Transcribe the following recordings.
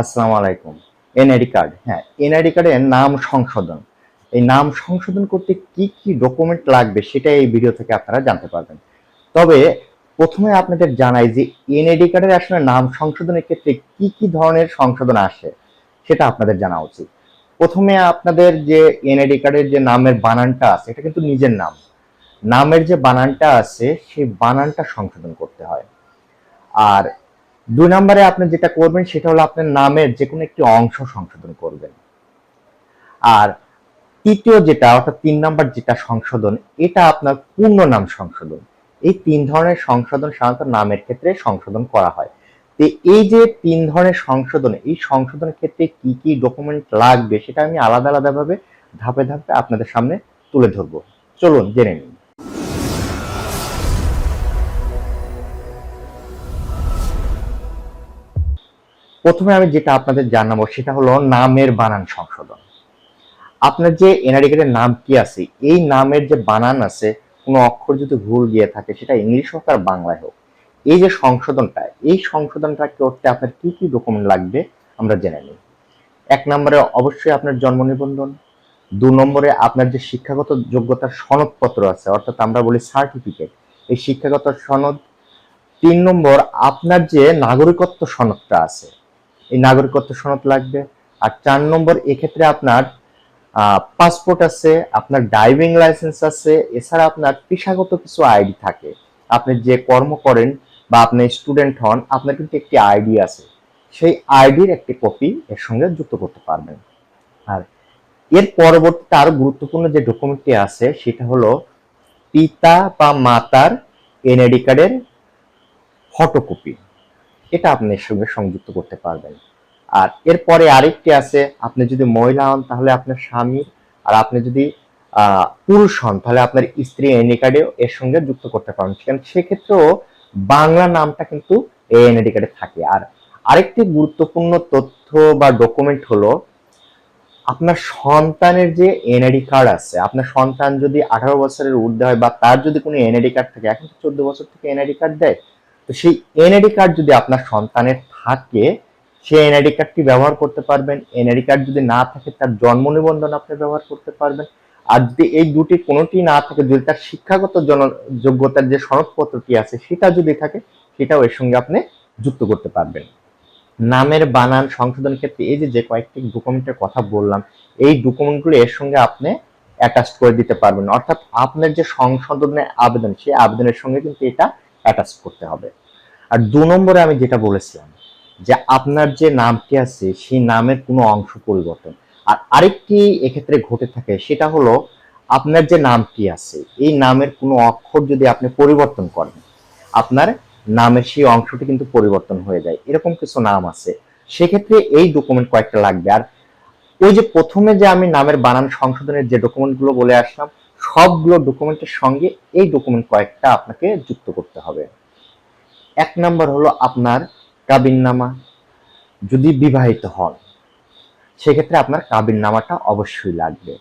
আসসালামু আলাইকুম। NID card হ্যাঁ এনআইডি কার্ডের নাম সংশোধন। এই নাম সংশোধন করতে কি কি ডকুমেন্ট লাগবে সেটা এই ভিডিও থেকে আপনারা জানতে পারবেন। তবে প্রথমে আপনাদের জানাই যে এনআইডি কার্ডের আসলে নাম সংশোধনের ক্ষেত্রে কি কি ধরনের সংশোধন আসে, সেটা আপনাদের জানা উচিত। প্রথমে আপনাদের যে এনআইডি কার্ডের যে নামের বানানটা আছে, এটা কিন্তু নিজের নাম। নামের যে বানানটা আছে, সেই বানানটা সংশোধন করতে হয়। আর দুই নম্বরে আপনি যেটা করবেন সেটা হলো আপনার নামের যে কোনো একটি অংশ সংশোধন করবেন। আর তৃতীয় যেটা, অর্থাৎ তিন নম্বর যেটা সংশোধন, এটা আপনার পূর্ণ নাম সংশোধন। এই তিন ধরনের সংশোধন সাধারণত নামের ক্ষেত্রে সংশোধন করা হয়। তো এই যে তিন ধরনের সংশোধন, এই সংশোধনের ক্ষেত্রে কি কি ডকুমেন্ট লাগবে সেটা আমি আলাদা আলাদাভাবে ধাপে ধাপে আপনাদের সামনে তুলে ধরবো। চলুন, জেনে নিন প্রথমে আমি যেটা আপনাদের জানাব, সেটা হলো নামের বানান সংশোধন। আপনার যে এনআরডি নাম কি আছে, এই নামের যে বানান আছে, কোনো অক্ষর যদি ভুল গিয়ে থাকে, সেটা ইংলিশ হোক আর বাংলায় হোক, এই যে সংশোধনটা, এই সংশোধনটা করতে আপনার কি কি ডকুমেন্ট লাগবে, আমরা জেনে নিই। এক নম্বরে অবশ্যই আপনার জন্ম নিবন্ধন, দু নম্বরে আপনার যে শিক্ষাগত যোগ্যতার সনদপত্র আছে, অর্থাৎ আমরা বলি সার্টিফিকেট এই শিক্ষাগত সনদ। তিন নম্বর, আপনার যে নাগরিকত্ব সনদটা আছে এই নাগরিকত্ব সনদ লাগবে। আর চার নম্বর, এক্ষেত্রে আপনার পাসপোর্ট আছে, আপনার ড্রাইভিং লাইসেন্স আছে, এছাড়া আপনার পেশাগত কিছু আইডি থাকে। আপনি যে কর্ম করেন বা আপনি স্টুডেন্ট হন, আপনার কিন্তু একটি আইডি আছে। সেই আইডির একটি কপি এর সঙ্গে যুক্ত করতে পারবেন। আর এর পরবর্তীতে আরও গুরুত্বপূর্ণ যে ডকুমেন্টটি আছে, সেটা হলো পিতা বা মাতার এনআইডি কার্ডের ফটোকপি এটা আপনি সঙ্গে সংযুক্ত করতে পারবেন। আর এরপরে আরেকটি আছে, আপনি যদি মহিলা হন তাহলে আপনার স্বামী, আর আপনি যদি পুরুষ হন তাহলে আপনার স্ত্রী এনআইডি কার্ডেও এর সঙ্গে যুক্ত করতে পারবেন। সেখানে, সেক্ষেত্রেও বাংলা নামটা কিন্তু এই এনআইডি কার্ডে থাকে। আর আরেকটি গুরুত্বপূর্ণ তথ্য বা ডকুমেন্ট হলো, আপনার সন্তানের যে এনআইডি কার্ড আছে, আপনার সন্তান যদি আঠারো বছরের ঊর্ধ্বে হয় বা তার যদি কোনো এনআইডি কার্ড থাকে, এখন তো চোদ্দ বছর থেকে এনআইডি কার্ড দেয় তো সেই এনআইডি কার্ড যদি আপনার সন্তানের থাকে সেই এনআইডি কার্ডটি ব্যবহার করতে পারবেন? এনআইডি কার্ড যদি না থাকে, তার জন্ম নিবন্ধন আপনি ব্যবহার করতে পারবেন। আর যদি এই দুটি কোনোটি না থাকে, যদি তার শিক্ষাগত যোগ্যতার যে সনদপত্রটি আছে, সেটা যদি থাকে, সেটাও এর সঙ্গে আপনি যুক্ত করতে পারবেন। নামের বানান সংশোধন ক্ষেত্রে এই যে যে কয়েকটি ডকুমেন্টের কথা বললাম, এই ডকুমেন্টগুলো এর সঙ্গে আপনি অ্যাটাচ করে দিতে পারবেন। অর্থাৎ আপনার যে সংশোধনের আবেদন, সেই আবেদনের সঙ্গে কিন্তু এটা অ্যাটাচ করতে হবে। আর দু নম্বরে আমি যেটা বলেছিলাম, যে আপনার যে নামটি আছে, সেই নামের কোনো অংশ পরিবর্তন। আর আরেকটি এক্ষেত্রে ঘটে থাকে, সেটা হলো আপনার যে নামটি আছে, এই নামের কোনো অক্ষর যদি আপনি পরিবর্তন করেন, আপনার নামের সেই অংশটি কিন্তু পরিবর্তন হয়ে যায়। এরকম কিছু নাম আছে। সেক্ষেত্রে এই ডকুমেন্ট কয়েকটা লাগবে। আর ওই যে প্রথমে যে আমি নামের বানান সংশোধনের যে ডকুমেন্টগুলো বলে আসলাম সবগুলো ডকুমেন্টের সঙ্গে এই ডকুমেন্ট কয়েকটা আপনাকে যুক্ত করতে হবে। এক নাম্বার হলো আপনার কাবিননামা। যদি বিবাহিত হন, সেক্ষেত্রে আপনার কাবিননামাটা অবশ্যই লাগবে।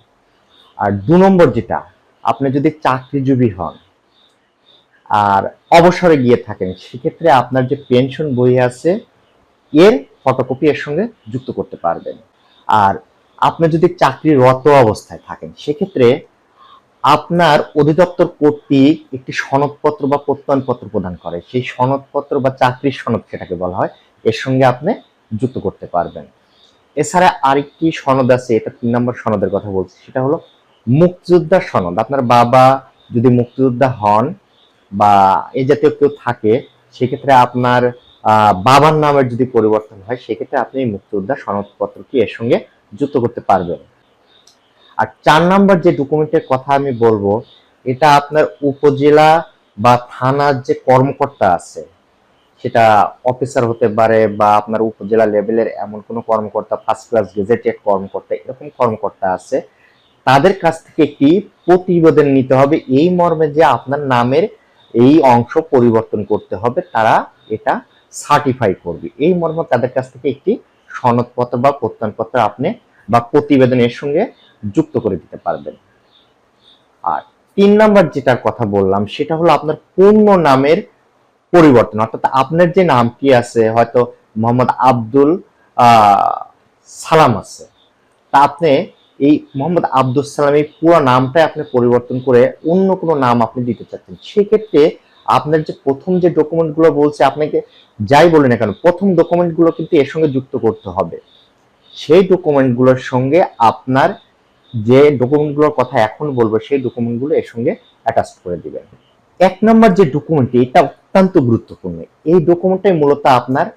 আর দু নম্বর যেটা, আপনি যদি চাকরিজীবী হন আর অবসরে গিয়ে থাকেন, সেক্ষেত্রে আপনার যে পেনশন বই আছে, এর ফটোকপি এর সঙ্গে যুক্ত করতে পারবেন। আর আপনি যদি চাকরিরত অবস্থায় থাকেন, সেক্ষেত্রে আপনার অধিদপ্তর কর্তৃক একটি সনদপত্র বা প্রত্যয়নপত্র প্রদান করে। সেই সনদপত্র বা চাকরির সনদ সেটাকে বলা হয়, এর সঙ্গে আপনি যুক্ত করতে পারবেন। এছাড়া আরেকটি সনদ আছে, এটা তিন নম্বর সনদের কথা বলছি, সেটা হলো মুক্তিযোদ্ধা সনদ। আপনার বাবা যদি মুক্তিযোদ্ধা হন বা এ জাতীয় কেউ থাকে, সেক্ষেত্রে আপনার বাবার নামের যদি পরিবর্তন হয়, সেক্ষেত্রে আপনি মুক্তিযোদ্ধা সনদপত্রটি এর সঙ্গে যুক্ত করতে পারবেন। আর চার নাম্বার যে ডকুমেন্টের কথা আমি বলব, এটা আপনার উপজেলা বা থানার যে কর্মকর্তা আছে, সেটা অফিসার হতে পারে বা আপনার উপজেলা লেভেলের এমন কোনো কর্মকর্তা ফার্স্ট ক্লাস গেজেটেড কর্মকর্তা, এরকম কর্মকর্তা আছে, তাদের কাছ থেকে একটি প্রতিবেদন নিতে হবে। এই মর্মে যে আপনার নামের এই অংশ পরিবর্তন করতে হবে, তারা এটা সার্টিফাই করবে। এই মর্মে তাদের কাছ থেকে একটি সনদপত্র বা প্রত্যয়নপত্র আপনি বা প্রতিবেদনের সঙ্গে যুক্ত করে দিতে পারবেন। আর তিন নাম্বার যেটার কথা বললাম, সেটা হলো আপনার পূর্ণ নামের পরিবর্তন। অর্থাৎ আপনার যে নামটি আছে, হয়তো মোহাম্মদ আব্দুল সালাম আছে। তা আপনি এই মোহাম্মদ আব্দুল সালাম এই পুরো নামটাই আপনি পরিবর্তন করে অন্য কোনো নাম আপনি দিতে চাচ্ছেন। সেক্ষেত্রে আপনার যে প্রথম যে ডকুমেন্টগুলো বলছে, আপনাকে যাই বলে না কেন, প্রথম ডকুমেন্টগুলো কিন্তু এর সঙ্গে যুক্ত করতে হবে। সেই ডকুমেন্টগুলোর সঙ্গে আপনার যে ডকুমেন্টগুলোর কথা এখন বলব, সেই ডকুমেন্টগুলো এর সঙ্গে অ্যাটাচ করে দিবেন। এক নম্বর যে ডকুমেন্ট এটা অত্যন্ত গুরুত্বপূর্ণ। এই ডকুমেন্টটাই মূলত আপনার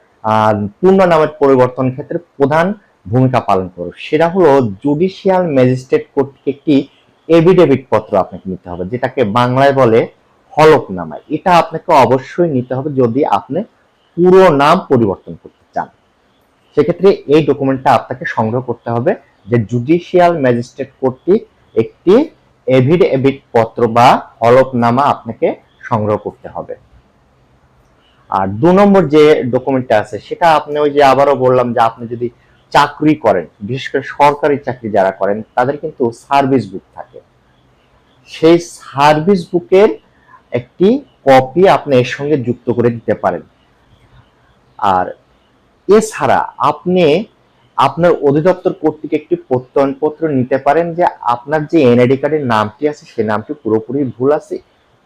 পূর্ণ নামের পরিবর্তন ক্ষেত্রে প্রধান ভূমিকা পালন করবে। সেটা হলো জুডিশিয়াল ম্যাজিস্ট্রেট কর্তৃক একটি এভিডেভিট পত্র আপনাকে নিতে হবে, যেটাকে বাংলায় বলে হলফনামা। এটা আপনাকে অবশ্যই নিতে হবে যদি আপনি পুরো নাম পরিবর্তন করতে সেক্ষেত্রে এই ডকুমেন্টটা আপনাকে সংগ্রহ করতে হবে যে জুডিশিয়াল ম্যাজিস্ট্রেট কর্তৃক একটি এভিডেভিট পত্র বা হলফনামা আপনাকে সংগ্রহ করতে হবে। আর দু নম্বর যে ডকুমেন্টটা আছে, সেটা আপনি ওই যে আবারও বললাম যে আপনি যদি চাকরি করেন, বিশেষ করে সরকারি চাকরি যারা করেন, তাদের কিন্তু সার্ভিস বুক থাকে। সেই সার্ভিস বুকের একটি কপি আপনি এর সঙ্গে যুক্ত করে দিতে পারেন। আর এছাড়া আপনি আপনার অধিদপ্তর কর্তৃক একটি প্রত্যয়নপত্র নিতে পারেন যে আপনার যে এনআইডি কার্ডের নামটি আছে সেই নামটি পুরোপুরি ভুল আছে।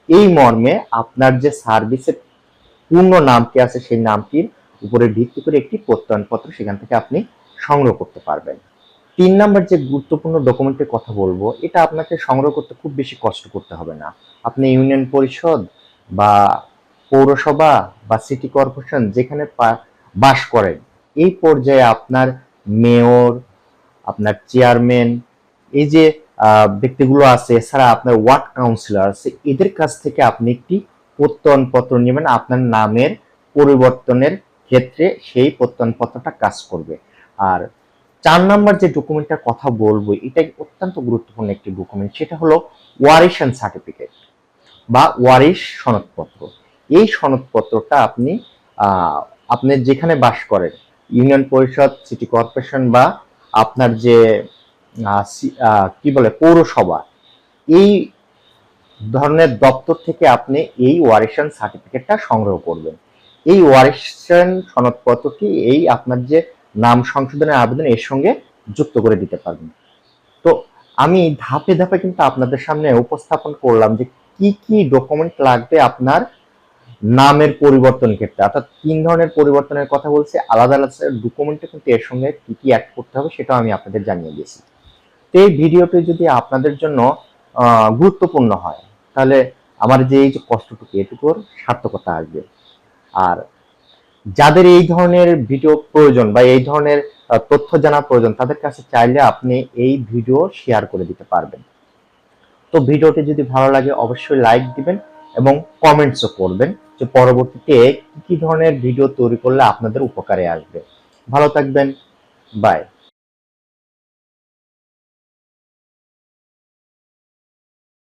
এই মর্মে আপনার যে সার্ভিসের পূর্ণ নামটি আছে, সেই নামটির উপরে ভিত্তি করে একটি প্রত্যয়নপত্র সেখান থেকে আপনি সংগ্রহ করতে পারবেন। তিন নাম্বার যে গুরুত্বপূর্ণ ডকুমেন্টের কথা বলব, এটা আপনাকে সংগ্রহ করতে খুব বেশি কষ্ট করতে হবে না। আপনি ইউনিয়ন পরিষদ বা পৌরসভা বা সিটি কর্পোরেশন যেখানে বাস করেন। এই পর্যায়ে আপনার মেয়র, আপনার চেয়ারম্যান, এই যে ব্যক্তিগুলো আছে, এছাড়া আপনার ওয়ার্ড কাউন্সিলর আছে, এদের কাছ থেকে আপনি একটি প্রত্যয়নপত্র নেবেন। আপনার নামের পরিবর্তনের ক্ষেত্রে সেই প্রত্যয়নপত্রটা কাজ করবে। আর চার নাম্বার যে ডকুমেন্টটার কথা বলব এটা অত্যন্ত গুরুত্বপূর্ণ একটি ডকুমেন্ট, সেটা হলো ওয়ারিশন সার্টিফিকেট বা ওয়ারিশ সনদপত্র। এই সনদপত্রটা আপনি আপনি যেখানে বাস করেন, ইউনিয়ন পরিষদ, সিটি কর্পোরেশন বা আপনার যে কি বলে, পৌরসভা, এই ধরনের দপ্তর থেকে আপনি এই ওয়ারেশন সার্টিফিকেটটা সংগ্রহ করবেন। এই ওয়ারিশন সনদপত্রটি এই আপনার যে নাম সংশোধনের আবেদন, এর সঙ্গে যুক্ত করে দিতে পারবেন। তো আমি ধাপে ধাপে কিন্তু আপনাদের সামনে উপস্থাপন করলাম যে কি কি ডকুমেন্ট লাগবে আপনার নামের পরিবর্তন ক্ষেত্রে। অর্থাৎ তিন ধরনের পরিবর্তনের কথা বলছি, আলাদা আলাদা ডকুমেন্টে কিন্তু এর সঙ্গে কি কি অ্যাড করতে হবে সেটাও আমি আপনাদের জানিয়ে দিয়েছি। তো এই ভিডিওটি যদি আপনাদের জন্য গুরুত্বপূর্ণ হয়, তাহলে আমার যে এই যে কষ্টটুকু, এটুকুর সার্থকতা আসবে। আর যাদের এই ধরনের ভিডিও প্রয়োজন বা এই ধরনের তথ্য জানা প্রয়োজন, তাদের কাছে চাইলে আপনি এই ভিডিও শেয়ার করে দিতে পারবেন। তো ভিডিওটি যদি ভালো লাগে, অবশ্যই লাইক দিবেন এবং কমেন্টসও করবেন যে পরবর্তীতে কি ধরনের ভিডিও তৈরি করলে আপনাদের উপকারে আসবে। ভালো থাকবেন। বাই